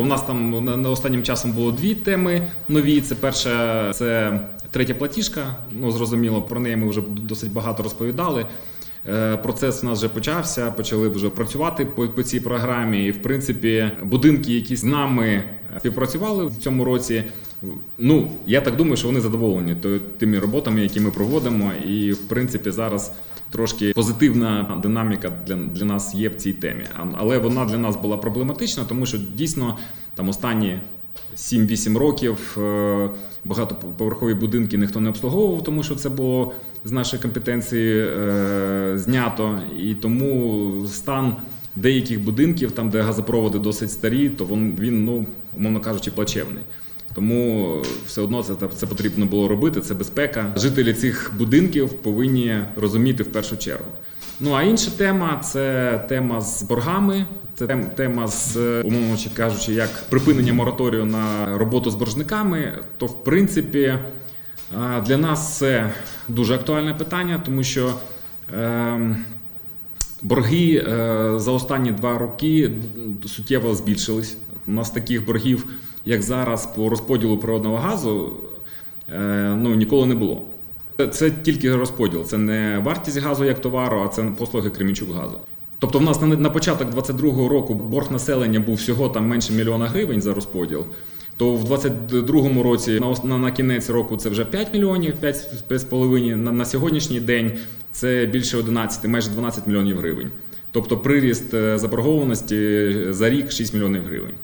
У нас там на- останнім часом було дві теми нові. Це перша це третя платіжка. Ну зрозуміло, про неї ми вже досить багато розповідали. Е, Процес у нас вже почався, почали вже працювати по, по цій програмі. І в принципі, будинки, які з нами співпрацювали в цьому році. Ну я так думаю, що вони задоволені тими роботами, які ми проводимо. І в принципі зараз трошки позитивна динаміка для, для нас є в цій темі. Але вона для нас була проблематична, тому що дійсно там останні 7-8 років е, багатоповерхові будинки ніхто не обслуговував, тому що це було з нашої компетенції е, знято. І тому стан деяких будинків, там де газопроводи досить старі, то він, він ну, умовно кажучи, плачевний. Тому все одно це, це потрібно було робити. Це безпека. Жителі цих будинків повинні розуміти в першу чергу. Ну а інша тема це тема з боргами. Це тема з умовно кажучи, як припинення мораторію на роботу з боржниками. То в принципі е, для нас це дуже актуальне питання, тому що. ем, Борги е, за останні два роки суттєво збільшились. У нас таких боргів, як зараз по розподілу природного газу, е, ну, ніколи не було. Це, це тільки розподіл, це не вартість газу як товару, а це послуги Кремінчук газу. Тобто, в нас на, на початок 22-го року борг населення був всього там менше мільйона гривень за розподіл. То в 22-му році на, на, на кінець року це вже 5 мільйонів, 5,5. На, на сьогоднішній день це більше 11, майже 12 мільйонів гривень. Тобто приріст е, заборгованості за рік 6 мільйонів гривень.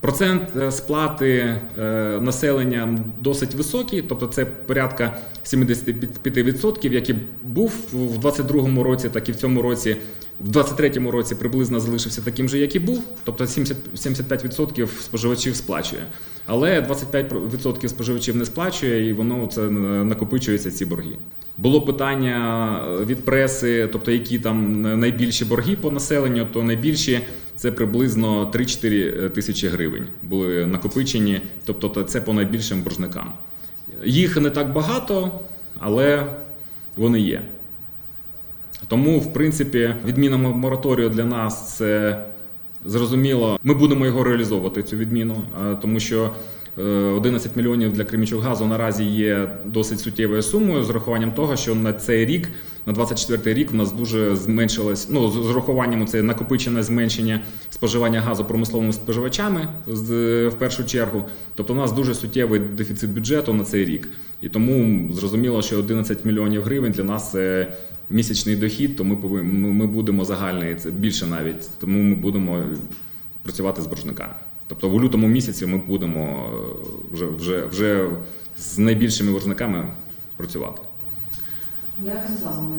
Процент е, сплати е, населення досить високий, тобто це порядка 75%, який був в 2022 році, так і в цьому році. В 2023 році приблизно залишився таким же, як і був, тобто 70, 75% споживачів сплачує. Але 25% споживачів не сплачує, і воно це е, накопичується ці борги. Було питання від преси, тобто які там найбільші борги по населенню, то найбільші це приблизно 3-4 тисячі гривень були накопичені, тобто це по найбільшим боржникам. Їх не так багато, але вони є. Тому, в принципі, відміна мораторію для нас це зрозуміло. Ми будемо його реалізовувати, цю відміну, е, тому що е, 11 мільйонів для Кремічугазу наразі є досить суттєвою сумою з урахуванням того, що на цей рік, на 24 рік, в нас дуже зменшилось. Ну з урахуванням це накопичене зменшення споживання газу промисловими споживачами в першу чергу. Тобто, у нас дуже суттєвий дефіцит бюджету на цей рік. І тому зрозуміло, що 11 мільйонів гривень для нас це місячний дохід, то ми ми будемо загальний, це більше навіть. Тому ми будемо працювати з боржниками. Тобто в лютому місяці ми будемо е, вже, вже, вже з найбільшими боржниками працювати. Як саме?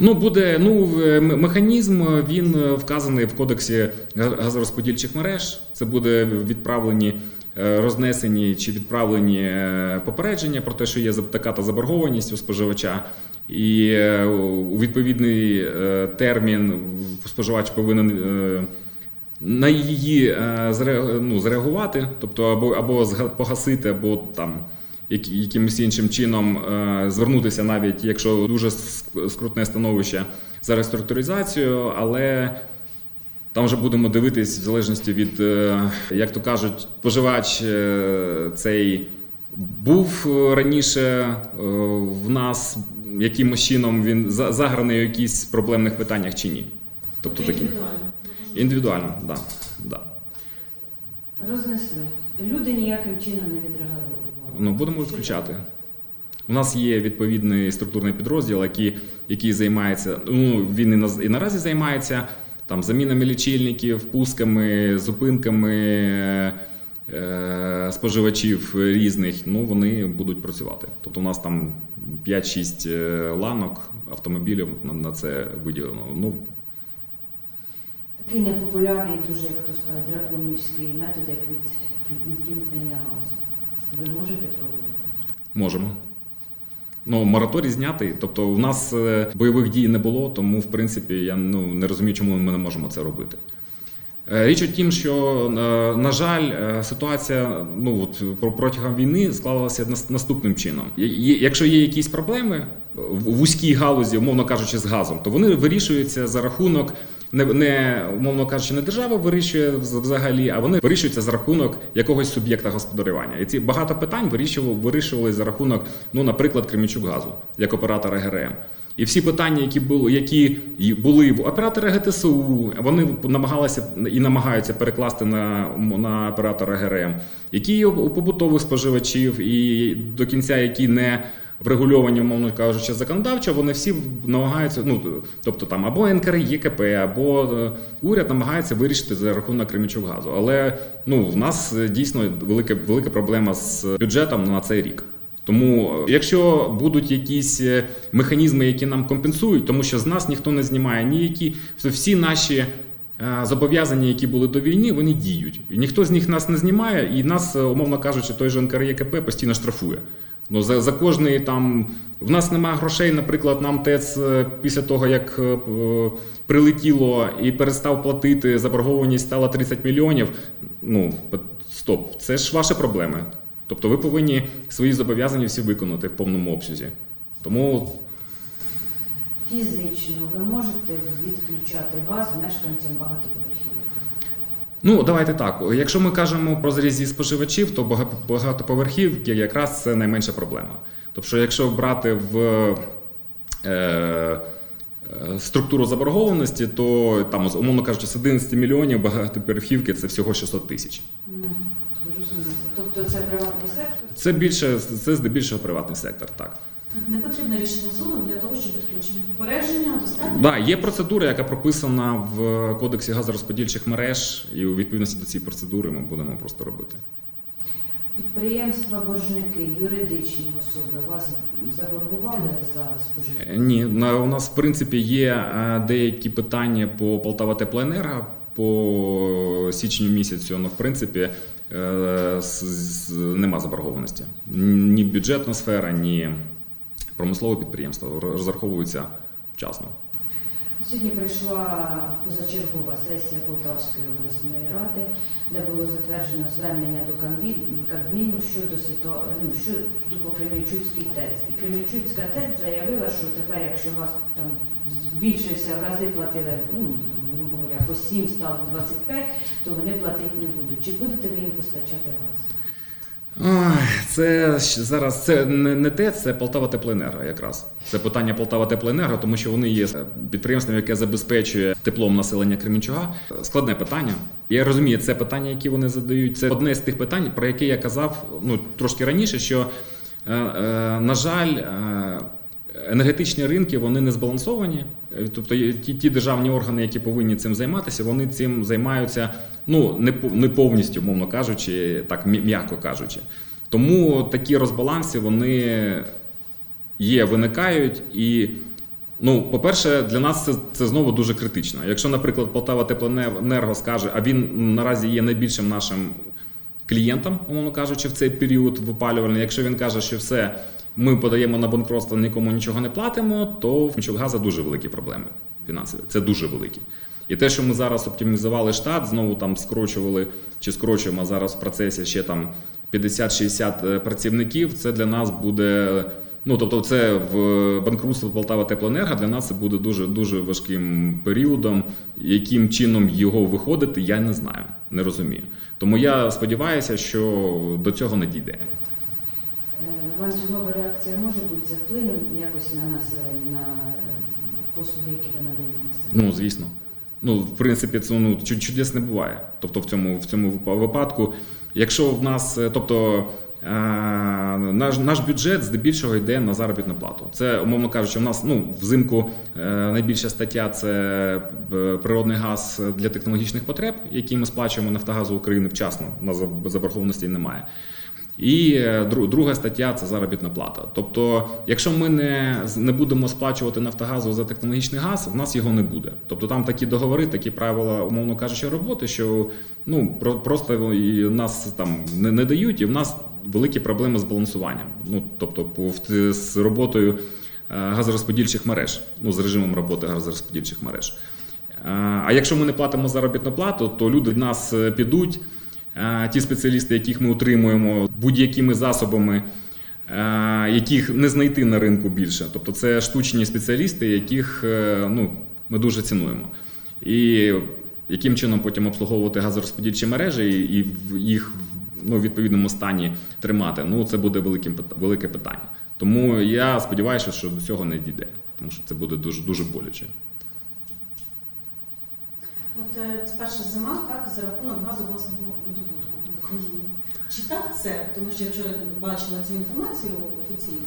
Ну буде ну механізм. Він е, вказаний в кодексі газорозподільчих мереж. Це буде відправлені. е, Рознесені чи відправлені е, попередження про те, що є така та заборгованість у споживача, і е, у відповідний е, термін споживач повинен е, на її е, ну, зреагувати, тобто або, або погасити, або там якимось іншим чином е, звернутися, навіть якщо дуже скрутне становище за реструктуризацію, але там вже будемо дивитись в залежності від, е, як то кажуть, споживач цей був раніше в нас, якимось чином він заграний у якісь проблемних питаннях чи ні. Тобто такі індивідуально, так. Да, да. Рознесли. Люди ніяким чином не відреагували. Ну, будемо відключати. У нас є відповідний структурний підрозділ, який, який займається. Ну, він і, на, і наразі займається там, замінами лічильників, пусками, зупинками е, споживачів різних. Ну, вони будуть працювати. Тобто у нас там 5-6 е, ланок автомобілів на, на це виділено. Ну, Такий непопулярний, дуже, як то сказати, драконівський метод, як від, відімкнення газу. Ви можете проводити? Можемо. Ну, мораторій знятий. Тобто, в нас е, бойових дій не було, тому в принципі я ну, не розумію, чому ми не можемо це робити. Е, Річ у тім, що, е, на жаль, ситуація ну, от, протягом війни склалася наступним чином. Якщо є якісь проблеми в вузькій галузі, умовно кажучи, з газом, то вони вирішуються за рахунок не, не умовно кажучи, не держава вирішує взагалі, а вони вирішуються за рахунок якогось суб'єкта господарювання. І ці багато питань вирішували, вирішували за рахунок, ну, наприклад, Кремінчук газу як оператора ГРМ. І всі питання, які були, які були в оператора ГТСУ, вони намагалися і намагаються перекласти на, на оператора ГРМ, які є у побутових споживачів, і до кінця які не врегульовані, умовно кажучи, законодавчо, вони всі намагаються, ну тобто там або НКРЄКП, або е, уряд намагається вирішити за рахунок Кремічук газу. Але ну в нас е, дійсно велика, велика проблема з бюджетом на цей рік. Тому, е, якщо будуть якісь механізми, які нам компенсують, тому що з нас ніхто не знімає ніякі всі наші зобов'язання, які були до війни, вони діють. Ніхто з них нас не знімає, і нас, умовно кажучи, той же НКРЄКП постійно штрафує. Ну, за, за кожний там в нас немає грошей, наприклад, нам ТЕЦ е, після того, як е, прилетіло і перестав платити, заборгованість стала 30 мільйонів. Ну, стоп, це ж ваші проблеми. Тобто ви повинні свої зобов'язання всі виконати в повному обсязі. Тому Фізично ви можете відключати газ мешканцям багатоповерхівок? Ну, давайте так. Якщо ми кажемо про зрізі споживачів, то багатоповерхівки якраз це найменша проблема. Тобто, якщо брати в е, е, структуру заборгованості, то там, умовно кажучи, з 11 мільйонів багатоповерхівки це всього 600 тисяч. Ну. Тобто це приватний сектор? Це більше це здебільшого приватний сектор. Так. Не потрібне рішення суду для того, щоб відключити попередження, достатньо. Да, є процедура, яка прописана в кодексі газорозподільчих мереж, і у відповідності до цієї процедури ми будемо просто робити. Підприємства, боржники, юридичні особи вас заборгували за споживання? Е, Ні, у нас в принципі є е, деякі питання по Полтава Теплоенерго по січню місяцю. Ну, в принципі, е, нема заборгованості. Ні бюджетна сфера, ні промислове підприємство розраховуються вчасно. Сьогодні прийшла позачергова сесія Полтавської обласної ради, де було затверджено звернення до Кабміну щодо ситуа... ну, щодо Кременчуцькій ТЕЦ. І Кременчуцька ТЕЦ заявила, що тепер, якщо газ там збільшився в рази, платили, ну, грубо говоря, по 7 стало 25, то вони платити не будуть. Чи будете ви їм постачати газ? Ой, це зараз це не, не те, це Полтава Теплоенерго якраз. Це питання Полтава Теплоенерго, тому що вони є підприємством, яке забезпечує теплом населення Кременчуга. Складне питання. Я розумію, це питання, які вони задають. Це одне з тих питань, про яке я казав ну, трошки раніше, що, е, е, на жаль, е, енергетичні ринки вони не збалансовані. Е, Тобто ті, ті державні органи, які повинні цим займатися, вони цим займаються ну, не, не повністю, мовно кажучи, так м'яко кажучи. Тому такі розбаланси вони є, виникають і. Ну, по-перше, для нас це, це знову дуже критично. Якщо, наприклад, Полтава Теплоенерго скаже, а він наразі є найбільшим нашим клієнтом, умовно кажучи, в цей період випалювальний. Якщо він каже, що все, ми подаємо на банкротство, нікому нічого не платимо, то в Мічокгаза дуже великі проблеми фінансові. Це дуже великі. І те, що ми зараз оптимізували штат, знову там скорочували чи скорочуємо зараз в процесі ще там 50-60 працівників, це для нас буде. Ну, тобто, це в банкрутство Полтава Теплоенерго для нас це буде дуже дуже важким періодом. Яким чином його виходити, я не знаю, не розумію. Тому я сподіваюся, що до цього не дійде. Е, Ланцюгова реакція може бути це вплине якось на населення, на е, послуги, які ви надаєте населенню? Ну, звісно. Ну, в принципі, це ну, чудес не буває. Тобто в цьому, в цьому випадку, якщо в нас, е, тобто. е, Наш, наш бюджет здебільшого йде на заробітну плату. Це, умовно кажучи, у нас ну, взимку е, найбільша стаття це е, природний газ для технологічних потреб, який ми сплачуємо Нафтогазу України вчасно, на заб- заборгованості немає. І е, друга стаття це заробітна плата. Тобто, якщо ми не, не будемо сплачувати Нафтогазу за технологічний газ, в нас його не буде. Тобто там такі договори, такі правила, умовно кажучи, роботи, що ну просто і нас там не, не дають, і в нас великі проблеми з балансуванням. Ну тобто, з роботою е, газорозподільчих мереж, ну з режимом роботи газорозподільчих мереж. Е, А якщо ми не платимо заробітну плату, то люди від нас підуть. Ті спеціалісти, яких ми утримуємо будь-якими засобами, яких не знайти на ринку більше. Тобто це штучні спеціалісти, яких е, ну, ми дуже цінуємо. І яким чином потім обслуговувати газорозподільчі мережі і в їх ну, в відповідному стані тримати, ну це буде великим велике питання. Тому я сподіваюся, що до цього не дійде, тому що це буде дуже дуже боляче. От е, перша зима, так, за рахунок газу власного видобутку в Україні. Чи так це? Тому що я вчора бачила цю інформацію офіційно.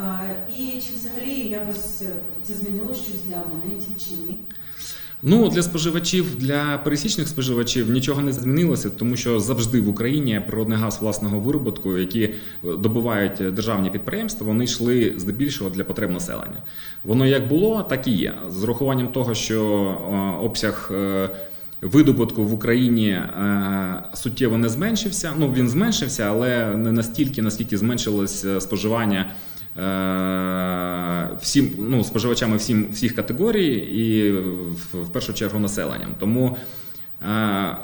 А, І чи взагалі якось е, це змінило щось для абонентів чи ні? Ну для споживачів, для пересічних споживачів нічого не змінилося, тому що завжди в Україні природний газ власного виробітку, які е, добувають державні підприємства, вони йшли здебільшого для потреб населення. Воно як було, так і є. З урахуванням того, що е, обсяг. е, Видобутку в Україні суттєво не зменшився. Ну він зменшився, але не настільки, наскільки зменшилось споживання всім ну, споживачами всім, всіх категорій і в, першу чергу населенням. Тому е,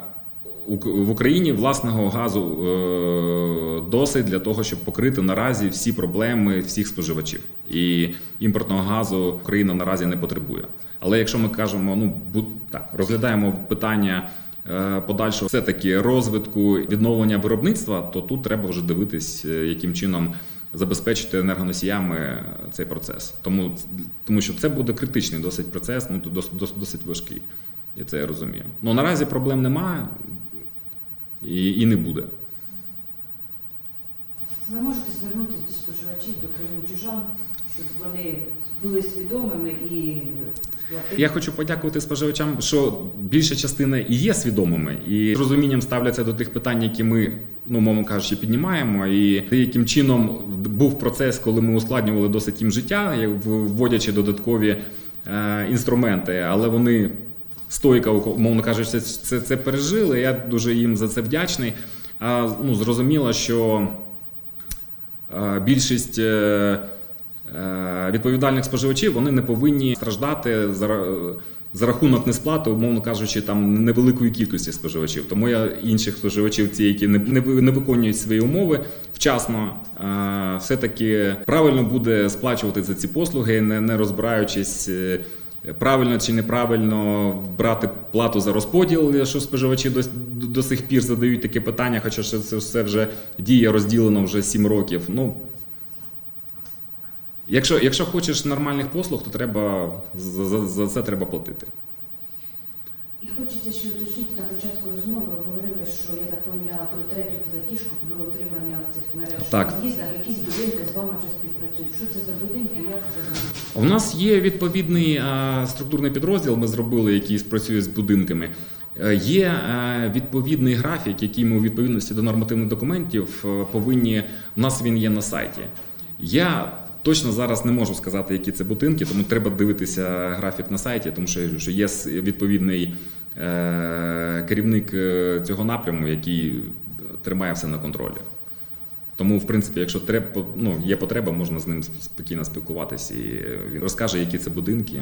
в Україні власного газу е, досить для того, щоб покрити наразі всі проблеми всіх споживачів. І імпортного газу Україна наразі не потребує. Але якщо ми кажемо, ну так, розглядаємо питання е, подальшого все-таки розвитку відновлення виробництва, то тут треба вже дивитись, е, яким чином забезпечити енергоносіями цей процес. Тому, тому що це буде критичний досить процес, ну досить, досить, важкий. Я це розумію. Ну наразі проблем немає і, і не буде. Ви можете звернутися до споживачів, до кримчужан, щоб вони були свідомими і. Я хочу подякувати споживачам, що більша частина і є свідомими, і з розумінням ставляться до тих питань, які ми, ну мовно кажучи, піднімаємо. І деяким чином був процес, коли ми ускладнювали досить їм життя, вводячи додаткові е, інструменти, але вони стойко, умовно кажучи, це, це, пережили. Я дуже їм за це вдячний. А ну, зрозуміло, що Е, більшість е, відповідальних споживачів вони не повинні страждати за, рахунок несплати, умовно кажучи, там невеликої кількості споживачів. Тому я інших споживачів, ці, які не, виконують свої умови вчасно, е, все-таки правильно буде сплачувати за ці послуги, не, не розбираючись. е, Правильно чи неправильно брати плату за розподіл, що споживачі до, до сих пір задають таке питання, хоча це все вже діє розділено вже 7 років. Ну, якщо, якщо хочеш нормальних послуг, то треба за, за, за це треба платити. І хочеться ще уточнити на початку розмови. ви Говорили, що я так поняла про третю платіжку про утримання цих мереж Так. під'їздах. Якісь будинки з вами вже співпрацюють. Що це за будинки? Як це за У нас є відповідний а, структурний підрозділ, ми зробили, який працює з будинками. Е, Є е, відповідний графік, який ми у відповідності до нормативних документів е, повинні. У нас він є на сайті. Я точно зараз не можу сказати, які це будинки, тому треба дивитися графік на сайті, тому що, є відповідний е, керівник е, цього напряму, який тримає все на контролі. Тому, в принципі, якщо треба, ну, є потреба, можна з ним спокійно спілкуватися і е, він розкаже, які це будинки.